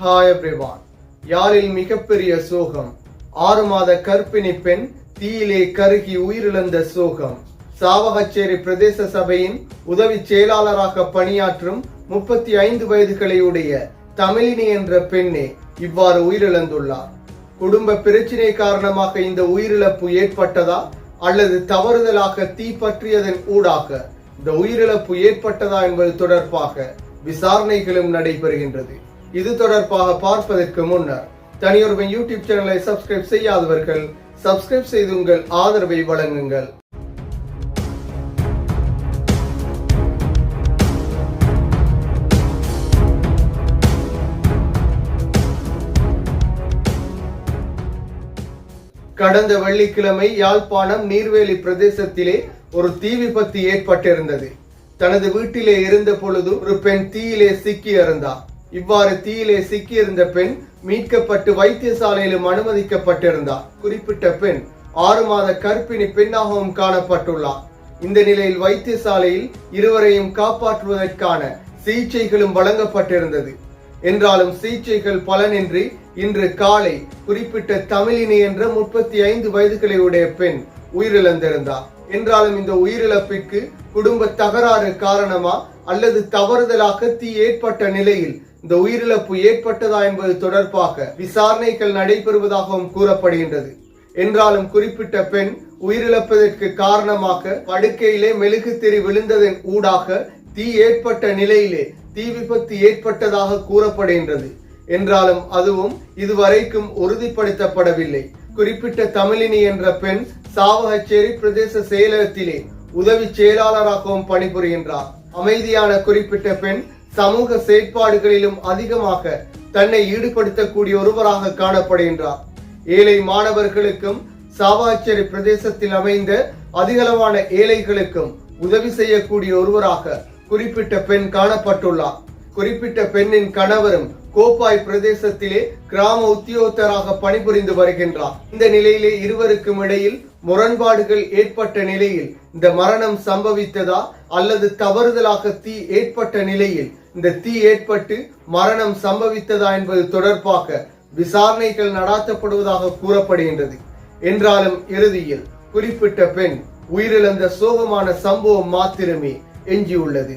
Hi everyone யாழில் மிகப்பெரிய சோகம் ஆறு மாத கர்ப்பிணி பெண் தீயிலே கருகி உயிரிழந்த சோகம். சாவகச்சேரி பிரதேச சபையின் உதவி செயலாளராக பணியாற்றும் முப்பத்தி ஐந்து வயதுகளையுடைய தமிழினி என்ற பெண்ணே இவ்வாறு உயிரிழந்துள்ளார். குடும்ப பிரச்சினை காரணமாக இந்த உயிரிழப்பு ஏற்பட்டதா அல்லது தவறுதலாக தீ பற்றியதன் ஊடாக இந்த உயிரிழப்பு ஏற்பட்டதா என்பது தொடர்பாக விசாரணைகளும் நடைபெறுகின்றது. இது தொடர்பாக பார்ப்பதற்கு முன்னர் தனியொருவன் யூடியூப் சேனலை சப்ஸ்கிரைப் செய்யாதவர்கள் சப்ஸ்கிரைப் செய்து உங்கள் ஆதரவை வழங்குங்கள். கடந்த வெள்ளிக்கிழமை யாழ்ப்பாணம் நீர்வேலி பிரதேசத்திலே ஒரு தீ விபத்து ஏற்பட்டிருந்தது. தனது வீட்டிலே இருந்த பொழுது ஒரு பெண் தீயிலே சிக்கி இருந்தார் இவ்வாறு தீயிலே சிக்கியிருந்த பெண் மீட்கப்பட்டு வைத்தியசாலையிலும் அனுமதிக்கப்பட்டிருந்தார். குறிப்பிட்ட பெண் ஆறு மாத கர்ப்பிணி பெண்ணாகவும் காணப்பட்டுள்ளார். இந்த நிலையில் வைத்தியசாலையில் இருவரையும் காப்பாற்றுவதற்கான சிகிச்சைகளும் வழங்கப்பட்டிருந்தது. என்றாலும் சிகிச்சைகள் பலனின்றி இன்று காலை குறிப்பிட்ட தமிழினி என்ற முப்பத்தி ஐந்து வயதுகளை உடைய பெண் உயிரிழந்திருந்தார். என்றாலும் இந்த உயிரிழப்பிற்கு குடும்ப தகராறு காரணமா அல்லது தவறுதலாக தீ ஏற்பட்ட நிலையில் இந்த உயிரிழப்பு ஏற்பட்டதா என்பது தொடர்பாக விசாரணைகள் நடைபெறுவதாகவும் கூறப்படுகின்றது. என்றாலும் குறிப்பிட்ட பெண் உயிரிழப்பதற்கு காரணமாக படுக்கையிலே மெழுகுத்திரி விழுந்ததன் ஊடாக தீ ஏற்பட்ட நிலையிலே தீ விபத்து ஏற்பட்டதாக கூறப்படுகின்றது. என்றாலும் அதுவும் இதுவரைக்கும் உறுதிப்படுத்தப்படவில்லை. குறிப்பிட்ட தமிழினி என்ற பெண் சாவகச்சேரி பிரதேச செயலகத்திலே உதவி செயலாளராகவும் பணிபுரிகின்றார். அமைதியான குறிப்பிட்ட பெண் சமூக செயற்பாடுகளிலும் அதிகமாக தன்னை ஈடுபடுத்தக்கூடிய ஒருவராக காணப்படுகின்றார். ஏழை மாணவர்களுக்கும் சாவாச்சேரி பிரதேசத்தில் அமைந்த அதிகளவான ஏழைகளுக்கும் உதவி செய்யக்கூடிய ஒருவராக குறிப்பிட்ட பெண் காணப்பட்டுள்ளார். குறிப்பிட்ட பெண்ணின் கணவரும் கோப்பாய் பிரதேசத்திலே கிராம உத்தியோகத்தராக பணிபுரிந்து வருகின்றார். இந்த நிலையிலே இருவருக்கும் இடையில் முரண்பாடுகள் ஏற்பட்ட நிலையில் இந்த மரணம் சம்பவித்ததா அல்லது தவறுதலாக தீ ஏற்பட்ட நிலையில் இந்த தீ ஏற்பட்டு மரணம் சம்பவித்ததா என்பது தொடர்பாக விசாரணைகள் நடாத்தப்படுவதாக கூறப்படுகின்றது. என்றாலும் இறுதியில் குறிப்பிட்ட பெண் உயிரிழந்த சோகமான சம்பவம் மாத்திரமே எஞ்சியுள்ளது.